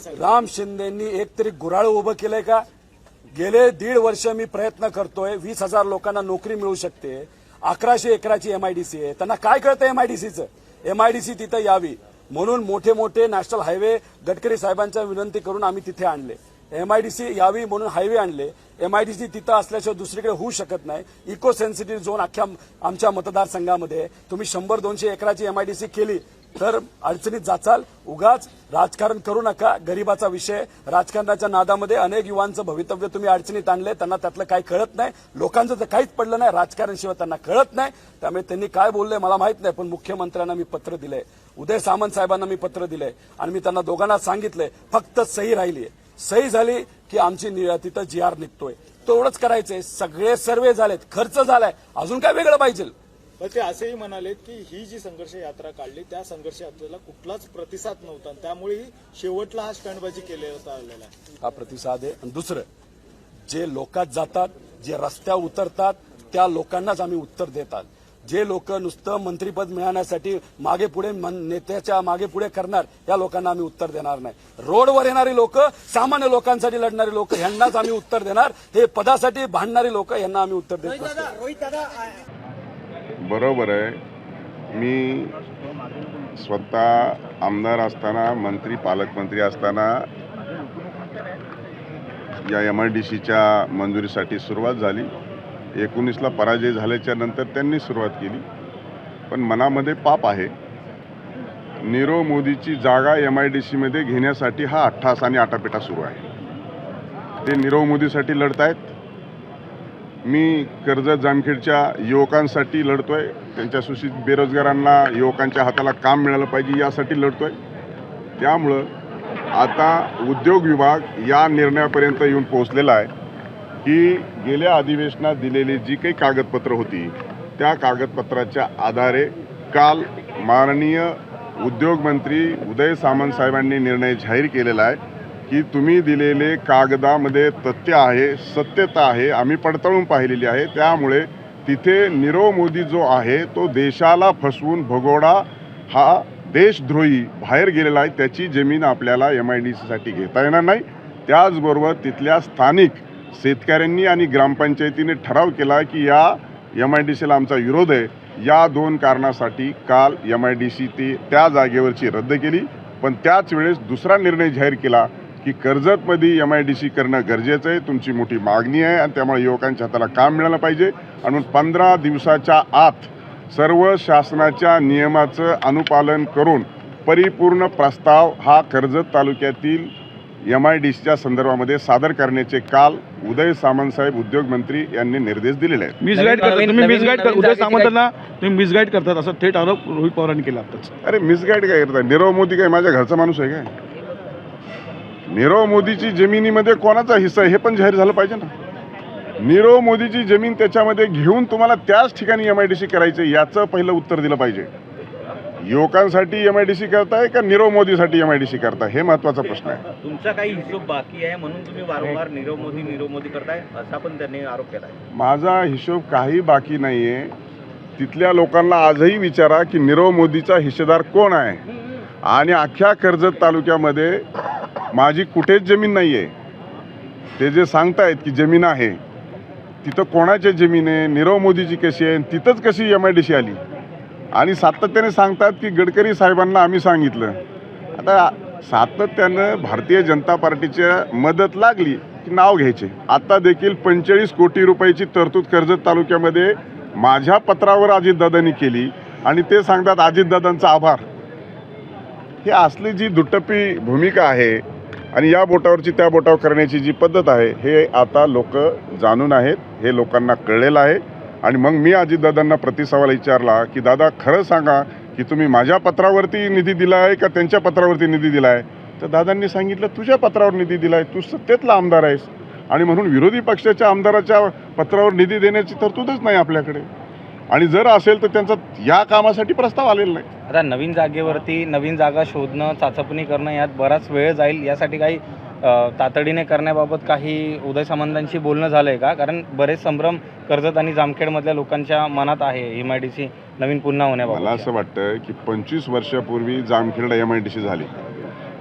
राम शिंदेंनी एक तरी गुराळ उभं केलंय का? गेले दीड वर्ष मी प्रयत्न करतोय वीस हजार लोकांना नोकरी मिळू शकते अकराशे एकराची एमआयडीसी आहे. त्यांना काय कळतं एमआयडीसीचं एमआयडीसी तिथं यावी. म्हणून मोठे मोठे नॅशनल हायवे गडकरी साहेबांच्या विनंती करून आम्ही तिथे आणले. एमआयडीसी यावी म्हणून हायवे आणले. एमआयडीसी तिथं असल्याशिवाय दुसरीकडे होऊ शकत नाही. इको सेन्सिटिव्ह झोन अख्ख्या आमच्या मतदारसंघामध्ये तुम्ही शंभर दोनशे एकराची एमआयडीसी केली तर अडचणीत जाचाल उगाच राजकारण करू नका गरिबाचा विषय. राजकारणाच्या नादामध्ये अनेक युवांचं भवितव्य तुम्ही अडचणीत आणले त्यांना त्यातलं काही कळत नाही. लोकांचं तर काहीच पडलं नाही राजकारणशिवाय त्यांना कळत नाही. त्यामुळे त्यांनी काय बोलले मला माहीत नाही पण मुख्यमंत्र्यांना मी पत्र दिलंय उदय सामंत साहेबांना मी पत्र दिलंय आणि मी त्यांना दोघांना सांगितलंय फक्त सही राहिली सही झाली की आमची तिथं जी आर निघतोय. तेवढंच करायचंय. सगळे सर्वे झालेत खर्च झालाय. अजून काय वेगळं पाहिजे? पण ते असेही म्हणालेत की ही जी संघर्ष यात्रा काढली त्या संघर्ष यात्रेला कुठलाच प्रतिसाद नव्हता. त्यामुळे ही शेवटला हा स्टंटबाजी केलेला आलेला आहे. हा प्रतिसाद आहे. आणि दुसरं जे लोकात जातात जे रस्त्यावर उतरतात त्या लोकांनाच आम्ही उत्तर देतात. जे लोक नुसतं मंत्रीपद मिळवण्यासाठी मागे पुढे मन- नेत्याच्या मागे पुढे करणार या लोकांना आम्ही उत्तर देणार नाही. रोडवर येणारी लोक सामान्य लोकांसाठी लढणारी लोक यांनाच आम्ही उत्तर देणार. हे पदासाठी भांडणारी लोक यांना आम्ही उत्तर नसतो बरोबर आहे. मी स्वतः आमदार असताना मंत्री पालकमंत्री असताना या एम आय डी सीच्या मंजुरीसाठी सुरुवात झाली. एकोणीसला पराजय झाल्याच्यानंतर त्यांनी सुरुवात केली. पण मनामध्ये पाप आहे. नीरव मोदीची जागा एम आय डी सीमध्ये घेण्यासाठी हा अठ्ठास आणि आटापिटा सुरू आहे. ते नीरव मोदीसाठी लढत आहेत मी कर्जत जामखेडच्या युवकांसाठी लढतो आहे त्यांच्या सुशित बेरोजगारांना युवकांच्या हाताला काम मिळालं पाहिजे यासाठी लढतो आहे त्यामुळं आता उद्योग विभाग या निर्णयापर्यंत येऊन पोहोचलेला आहे की गेल्या अधिवेशनात दिलेली जी काही कागदपत्रं होती त्या कागदपत्राच्या आधारे काल माननीय उद्योगमंत्री उदय सामंत साहेबांनी निर्णय जाहीर केलेला आहे. की तुम्ही दिलेले कागदामध्ये तथ्य आहे सत्यता आहे आम्ही पडताळून पाहिलेली आहे. त्यामुळे तिथे नीरव मोदी जो आहे तो देशाला फसवून भगोडा हा देशद्रोही बाहेर गेलेला आहे. त्याची जमीन आपल्याला एम आय डी सीसाठी घेता येणार नाही. त्याचबरोबर तिथल्या स्थानिक शेतकऱ्यांनी आणि ग्रामपंचायतीने ठराव केला की या एम आय डी सीला आमचा विरोध आहे. या दोन कारणासाठी काल एम आय डी सी ती त्या जागेवरची रद्द केली. पण त्याच वेळेस दुसरा निर्णय जाहीर केला. की कर्जतमध्ये एम आय डी सी करणं गरजेचं आहे. तुमची मोठी मागणी आहे आणि त्यामुळे युवकांच्या हाताला काम मिळालं पाहिजे. आणि म्हणून पंधरा दिवसाच्या आत सर्व शासनाच्या नियमाचं अनुपालन करून परिपूर्ण प्रस्ताव हा कर्जत तालुक्यातील एम आय डी सीच्या संदर्भामध्ये सादर करण्याचे काल उदय सामंत साहेब उद्योगमंत्री यांनी निर्देश दिलेले आहेत. मिसगाईड तुम्ही मिसगाईड उदय सामंतांना तुम्ही मिसगाईड करतात. असं थेट आरोप रोहित पवारांनी केला आताच. अरे मिसगाईड काय करताय? नीरव मोदी काय माझ्या घरचा माणूस आहे काय? नीरव मोदीची जमिनीमध्ये कोणाचा हिस्सा आहे हे पण जाहीर झालं पाहिजे ना. नीरव मोदीची जमीन त्याच्यामध्ये घेऊन तुम्हाला त्याच ठिकाणी एम आय डी सी करायचं याचं पहिलं उत्तर दिलं पाहिजे. युवकांसाठी एम आय डी सी करताय का नीरव मोदीसाठी एम आय डी सी करताय? हे महत्त्वाचा प्रश्न आहे. तुमचा काही हिशोब बाकी आहे म्हणून तुम्ही वारंवार नीरव मोदी नीरव मोदी करताय असा पण त्यांनी आरोप केला आहे माझा हिशोब काही बाकी नाही आहे तिथल्या लोकांना आजही विचारा की नीरव मोदीचा हिस्सेदार कोण आहे? आणि अख्ख्या कर्जत तालुक्यामध्ये माझी कुठेच जमीन नाही आहे ते जे सांगतायत की जमीन आहे तिथं कोणाच्या जमीन आहे नीरव मोदीची कशी आहे तिथंच कशी एम आय डी सी आली? आणि सातत्याने सांगतात की गडकरी साहेबांना आम्ही सांगितलं. आता सातत्यानं भारतीय जनता पार्टीच्या मदत लागली की नाव घ्यायचे. आता देखील पंचेचाळीस कोटी रुपयाची तरतूद कर्जत तालुक्यामध्ये माझ्या पत्रावर अजितदादांनी केली आणि ते सांगतात अजितदादांचा आभार. ही असली जी दुटप्पी भूमिका आहे आणि या बोटावरची त्या बोटावर करण्याची जी पद्धत आहे हे आता लोक जाणून आहेत हे लोकांना कळलेलं आहे. आणि मग मी अजितदादांना प्रतिसवाल विचारला की दादा खरं सांगा की तुम्ही माझ्या पत्रावरती निधी दिला आहे का त्यांच्या पत्रावरती निधी दिला आहे? तर दादांनी सांगितलं तुझ्या पत्रावर निधी दिला आहे तू सत्तेतला आमदार आहेस. आणि म्हणून विरोधी पक्षाच्या आमदाराच्या पत्रावर निधी देण्याची तरतूदच नाही आपल्याकडे. आणि जर असेल तर त्यांचा या कामासाठी प्रस्ताव आलेला नाही. आता नवीन जागेवरती नवीन जागा शोधणं चाचपणी करणं यात बराच वेळ जाईल. यासाठी काही तातडीने करण्याबाबत काही उदय सामंतांशी बोलणं झालंय का? कारण बरेच संभ्रम कर्जत आणि जामखेडमधल्या लोकांच्या मनात आहे एम आय डी सी नवीन पुन्हा मला होण्याबाबत असं वाटतं की पंचवीस वर्षापूर्वी Jamkhed M I D C झाली.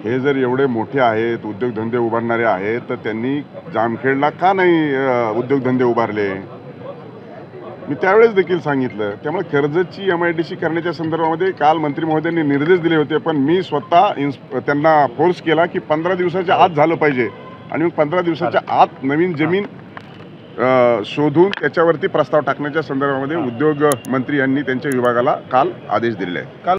हे जर एवढे मोठे आहेत उद्योगधंदे उभारणारे आहेत तर त्यांनी जामखेडला का नाही उद्योगधंदे उभारले? मी त्यावेळेस देखील सांगितलं त्यामुळे कर्जतची एम आय डी सी करण्याच्या संदर्भामध्ये काल मंत्री महोदयांनी निर्देश दिले होते पण मी स्वतः इन्स त्यांना फोर्स केला की पंधरा दिवसाच्या आत झालं पाहिजे. आणि मग पंधरा दिवसाच्या आत नवीन जमीन शोधून त्याच्यावरती प्रस्ताव टाकण्याच्या संदर्भामध्ये उद्योग मंत्री यांनी त्यांच्या विभागाला काल आदेश दिलेले आहेत.